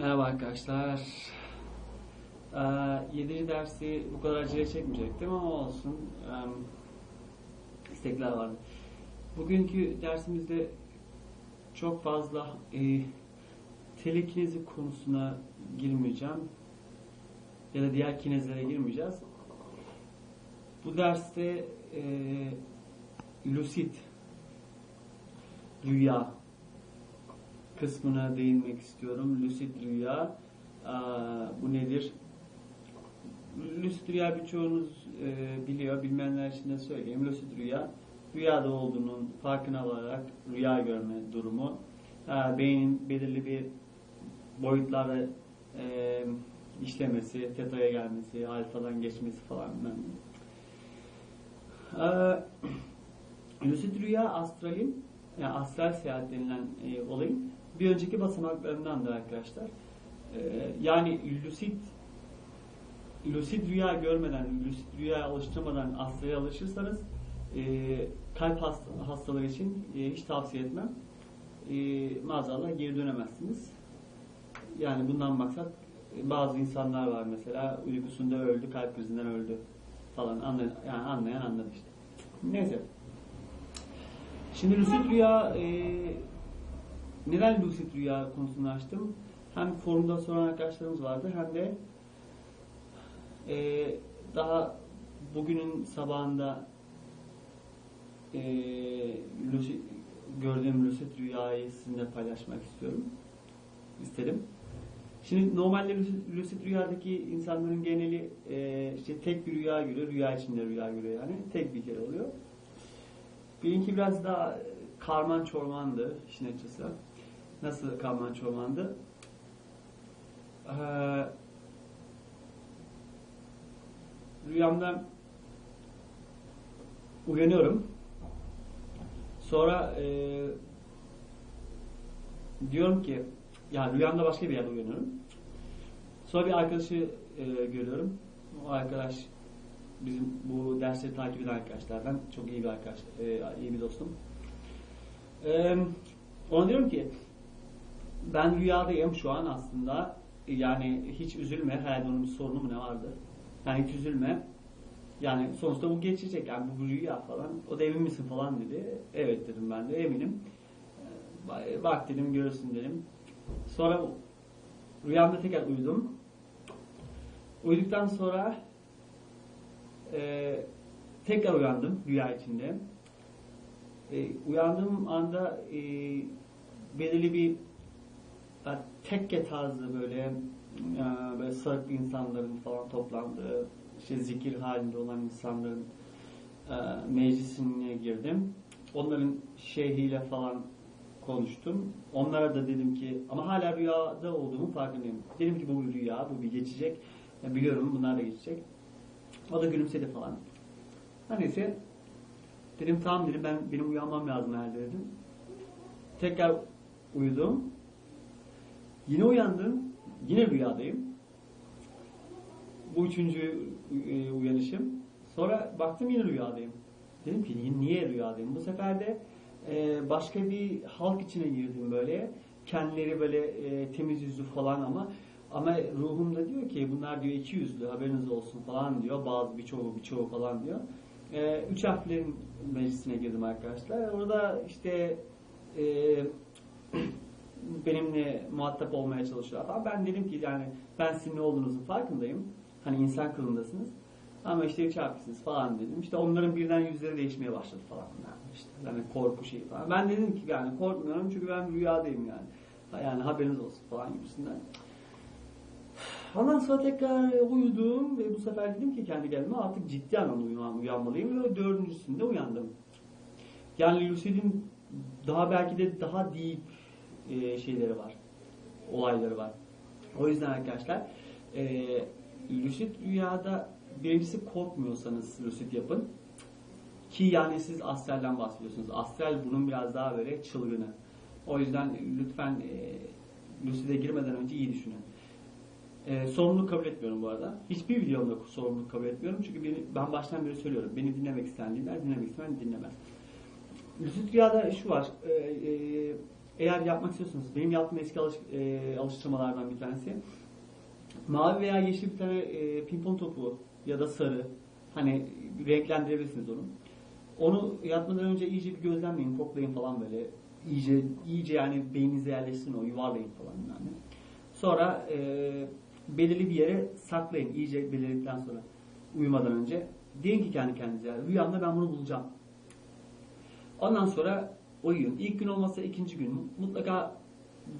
Merhaba arkadaşlar. Ee, 7. dersi bu kadar acele çekmeyecektim ama olsun. Ee, istekler vardı. Bugünkü dersimizde çok fazla e, telekinezi konusuna girmeyeceğim. Ya da diğer kinezlere girmeyeceğiz. Bu derste e, lucid rüya kısmına değinmek istiyorum. Lucid rüya bu nedir? Lucid rüya birçoğunuz e, biliyor. Bilmeyenler için de söyleyeyim. Lucid rüya rüyada olduğunun farkına vararak rüya görme durumu. Beynin belirli bir boyutlarda e, işlemesi, teta'ya gelmesi, alfadan geçmesi falan. Aa, lucid rüya astralin yani astral seyahat denilen e, olayın bir önceki basamaklarındandır arkadaşlar. Ee, yani lucid lucid rüya görmeden, lucid rüya alıştırmadan astrale alışırsanız e, kalp hast hastaları için e, hiç tavsiye etmem. E, maazallah geri dönemezsiniz. Yani bundan maksat bazı insanlar var mesela uykusunda öldü, kalp krizinden öldü falan anlayan, yani anlayan anladı işte. Neyse. Şimdi lucid rüya e, neden lucid rüya konusunu açtım? Hem forumda soran arkadaşlarımız vardı hem de e, daha bugünün sabahında e, lucid, gördüğüm lucid rüyayı sizinle paylaşmak istiyorum. istedim. Şimdi normalde lucid, rüyadaki insanların geneli e, işte tek bir rüya görüyor, rüya içinde rüya görüyor yani. Tek bir kere oluyor. Benimki biraz daha karman çormandı işin açısı. Nasıl karman çormandı? Ee, rüyamda uyanıyorum. Sonra e, diyorum ki yani rüyamda başka bir yerde uyanıyorum. Sonra bir arkadaşı e, görüyorum. O arkadaş bizim bu dersleri takip eden arkadaşlardan çok iyi bir arkadaş, e, iyi bir dostum. E, ona diyorum ki ben rüyadayım şu an aslında. Yani hiç üzülme herhalde onun bir sorunu mu ne vardı yani hiç üzülme. Yani sonuçta bu geçecek. Yani bu rüya falan o da emin misin falan dedi. Evet dedim ben de eminim. Bak dedim görürsün dedim. Sonra rüyamda tekrar uyudum. Uyuduktan sonra e, tekrar uyandım rüya içinde. E, uyandığım anda e, belirli bir tekke tarzı böyle e, böyle sırf insanların falan toplandığı işte zikir halinde olan insanların e, meclisine girdim. Onların şeyhiyle falan konuştum. Onlara da dedim ki ama hala rüyada olduğumu farkındayım. Dedim ki bu bir rüya, bu bir geçecek. Ya biliyorum bunlar da geçecek. O da gülümsedi falan. Her neyse dedim tamam dedim ben benim uyanmam lazım herhalde dedim. Tekrar uyudum. Yine uyandım. Yine rüyadayım. Bu üçüncü e, uyanışım. Sonra baktım yine rüyadayım. Dedim ki niye rüyadayım? Bu sefer de e, başka bir halk içine girdim böyle. Kendileri böyle e, temiz yüzlü falan ama ama ruhumda diyor ki bunlar diyor iki yüzlü haberiniz olsun falan diyor. Bazı birçoğu birçoğu falan diyor. Üç harflerin meclisine girdim arkadaşlar. Orada işte e, benimle muhatap olmaya çalışıyorlar falan. Ben dedim ki yani ben sizin ne olduğunuzun farkındayım. Hani insan kılındasınız. Ama işte harflisiniz falan dedim. İşte onların birden yüzleri değişmeye başladı falan. Yani işte yani korku şeyi falan. Ben dedim ki yani korkmuyorum çünkü ben rüyadayım yani. Yani haberiniz olsun falan gibisinden. Ondan sonra tekrar uyudum ve bu sefer dedim ki kendi kendime artık ciddi anlamda uyanmalıyım ve dördüncüsünde uyandım. Yani Lucid'in daha belki de daha deep e, şeyleri var. Olayları var. O yüzden arkadaşlar e, lucid rüyada birincisi korkmuyorsanız lucid yapın. Ki yani siz astralden bahsediyorsunuz. Astral bunun biraz daha böyle çılgını. O yüzden lütfen e, lucide girmeden önce iyi düşünün. E, sorumluluk kabul etmiyorum bu arada. Hiçbir videomda sorumluluk kabul etmiyorum. Çünkü beni, ben baştan beri söylüyorum. Beni dinlemek isteyen dinler, dinlemek isteyen dinlemez. Lucid rüyada şu var. E, e, eğer yapmak istiyorsanız, benim yaptığım eski alış, e, alıştırmalardan bir tanesi. Mavi veya yeşil bir tane e, pimpon topu ya da sarı, hani renklendirebilirsiniz onu. Onu yatmadan önce iyice bir gözlemleyin, koklayın falan böyle. İyice, iyice yani beyninize yerleşsin o, yuvarlayın falan yani. Sonra e, belirli bir yere saklayın, iyice belirledikten sonra uyumadan önce. Deyin ki kendi kendinize, rüyamda ben bunu bulacağım. Ondan sonra uyuyun. İlk gün olmasa ikinci gün mutlaka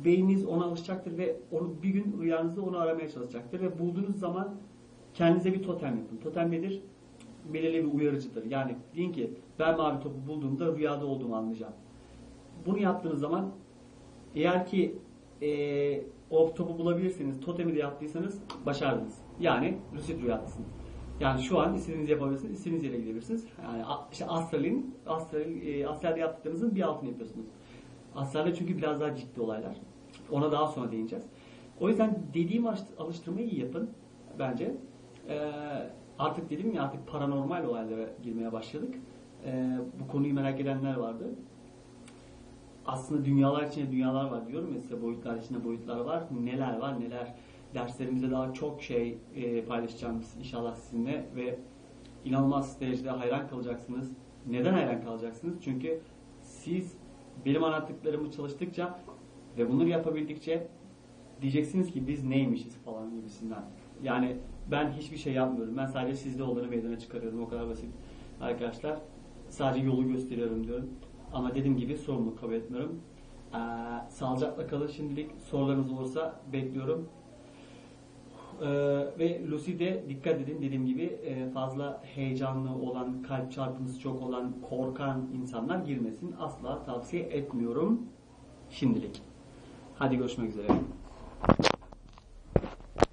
beyniniz ona alışacaktır ve onu bir gün rüyanızda onu aramaya çalışacaktır ve bulduğunuz zaman kendinize bir totem yapın. Totem nedir? Belirli bir uyarıcıdır. Yani deyin ki ben mavi topu bulduğumda rüyada olduğumu anlayacağım. Bunu yaptığınız zaman eğer ki eee o topu bulabilirsiniz, totemi de yaptıysanız başardınız. Yani lucid rüyadasınız. Yani şu an istediğinizi yapabilirsiniz, istediğiniz yere gidebilirsiniz. Yani işte astralin, astral, e, astralde yaptıklarınızın bir altını yapıyorsunuz. Astralde çünkü biraz daha ciddi olaylar. Ona daha sonra değineceğiz. O yüzden dediğim alış- alıştırmayı iyi yapın bence. Ee, artık dedim ya artık paranormal olaylara girmeye başladık. Ee, bu konuyu merak edenler vardı. Aslında dünyalar içinde dünyalar var diyorum ya size boyutlar içinde boyutlar var. Neler var neler. Derslerimizde daha çok şey e, paylaşacağım inşallah sizinle ve inanılmaz derecede hayran kalacaksınız. Neden hayran kalacaksınız? Çünkü siz benim anlattıklarımı çalıştıkça ve bunları yapabildikçe diyeceksiniz ki biz neymişiz falan gibisinden. Yani ben hiçbir şey yapmıyorum. Ben sadece sizde olanı meydana çıkarıyorum. O kadar basit arkadaşlar. Sadece yolu gösteriyorum diyorum. Ama dediğim gibi sorumluluk kabul etmiyorum. Ee, sağlıcakla kalın şimdilik. Sorularınız olursa bekliyorum. Ee, ve Lucy'de dikkat edin dediğim gibi e, fazla heyecanlı olan, kalp çarpıntısı çok olan, korkan insanlar girmesin. Asla tavsiye etmiyorum şimdilik. Hadi görüşmek üzere.